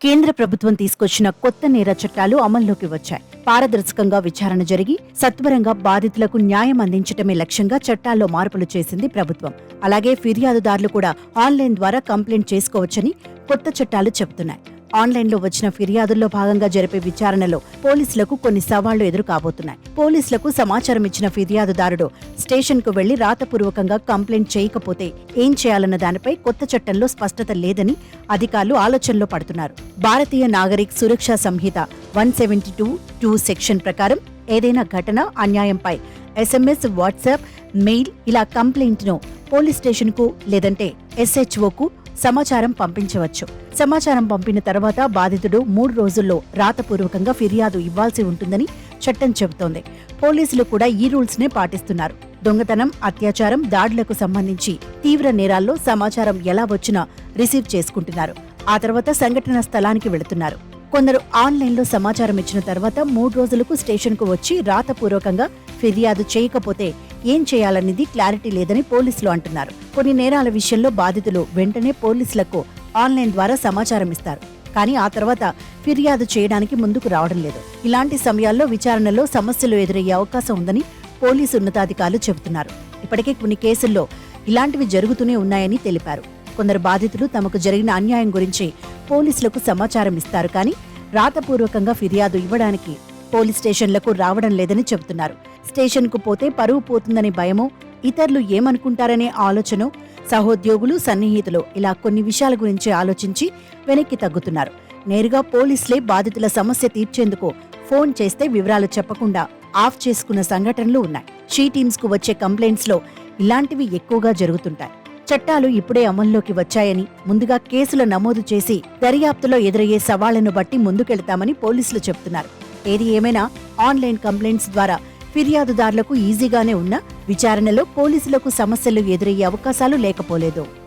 కేంద్ర ప్రభుత్వం తీసుకొచ్చిన కొత్త నేర చట్టాలు అమల్లోకి వచ్చాయి. పారదర్శకంగా విచారణ జరిగి సత్వరంగా బాధితులకు న్యాయం అందించటమే లక్ష్యంగా చట్టాల్లో మార్పులు చేసింది ప్రభుత్వం. అలాగే ఫిర్యాదుదారులు కూడా ఆన్లైన్ ద్వారా కంప్లైంట్ చేసుకోవచ్చని కొత్త చట్టాలు చెబుతున్నాయి. ఆన్లైన్లో వచ్చిన ఫిర్యాదుల్లో భాగంగా జరిపే విచారణలో పోలీసులకు కొన్ని సవాళ్ళు ఎదురు కాబోతున్నాయి పోలీసులకు సమాచారం ఇచ్చిన ఫిర్యాదుదారుడు స్టేషన్కు వెళ్ళి రాతపూర్వకంగా కంప్లైంట్ చేయకపోతే ఏం చేయాలన్న దానిపై కొత్త చట్టంలో స్పష్టత లేదని అధికారులు ఆలోచనలో పడుతున్నారు. Bharatiya Nagarik Suraksha Sanhita one seventy two two section ప్రకారం ఏదైనా ఘటన అన్యాయంపై ఎస్ఎంఎస్ వాట్సాప్ మెయిల్ ఇలా కంప్లైంట్ను పోలీస్ స్టేషన్కు లేదంటే ఎస్హెచ్ఓకు సమాచారం పంపించవచ్చు. సమాచారం పంపిన తర్వాత బాధితుడు మూడు రోజుల్లో రాతపూర్వకంగా ఫిర్యాదు ఇవ్వాల్సి ఉంటుందని చట్టం చెబుతోంది. పోలీసులు కూడా ఈ రూల్స్ నే పాటిస్తున్నారు. దొంగతనం అత్యాచారం దాడులకు సంబంధించి తీవ్ర నేరాల్లో సమాచారం ఎలా వచ్చినా రిసీవ్ చేసుకుంటున్నారు. ఆ తర్వాత సంఘటన స్థలానికి వెళుతున్నారు. కొందరు ఆన్లైన్లో సమాచారం ఇచ్చిన తర్వాత మూడు రోజులకు స్టేషన్కు వచ్చి రాతపూర్వకంగా ఫిర్యాదు చేయకపోతే ఏం చేయాలనేది క్లారిటీ లేదని పోలీసులు అంటున్నారు. కొన్ని నేరాల విషయంలో బాధితులు వెంటనే పోలీసులకు ఆన్లైన్ ద్వారా సమాచారం ఇస్తారు. కానీ ఆ తర్వాత ఫిర్యాదు చేయడానికి ముందుకు రావడం లేదు. ఇలాంటి సమయాల్లో విచారణలో సమస్యలు ఎదురయ్యే అవకాశం ఉందని పోలీసు ఉన్నతాధికారులు చెబుతున్నారు. ఇప్పటికే కొన్ని కేసుల్లో ఇలాంటివి జరుగుతూనే ఉన్నాయని తెలిపారు. కొందరు బాధితులు తమకు జరిగిన అన్యాయం గురించి పోలీసులకు సమాచారం ఇస్తారు కానీ రాతపూర్వకంగా ఫిర్యాదు ఇవ్వడానికి పోలీస్ స్టేషన్లకు రావడం లేదని చెబుతున్నారు. స్టేషన్కు పోతే పరువు పోతుందనే భయమో ఇతరులు ఏమనుకుంటారనే ఆలోచన సహోద్యోగులు సన్నిహితులు ఇలా కొన్ని విషయాల గురించి ఆలోచించి వెనక్కి తగ్గుతున్నారు. నేరుగా పోలీసులే బాధితుల సమస్య తీర్చేందుకు ఫోన్ చేస్తే వివరాలు చెప్పకుండా ఆఫ్ చేసుకున్న సంఘటనలు ఉన్నాయి. షీ టీమ్స్కు వచ్చే కంప్లైంట్స్లో ఇలాంటివి ఎక్కువగా జరుగుతుంటాయి. చట్టాలు ఇప్పుడే అమల్లోకి వచ్చాయని ముందుగా కేసులు నమోదు చేసి దర్యాప్తులో ఎదురయ్యే సవాళ్ళను బట్టి ముందుకెళ్తామని పోలీసులు చెబుతున్నారు. ఏది ఏమైనా ఆన్లైన్ కంప్లైంట్స్ ద్వారా ఫిర్యాదుదారులకు ఈజీగానే ఉన్న విచారణలో పోలీసులకు సమస్యలు ఎదురయ్యే అవకాశాలు లేకపోలేదు.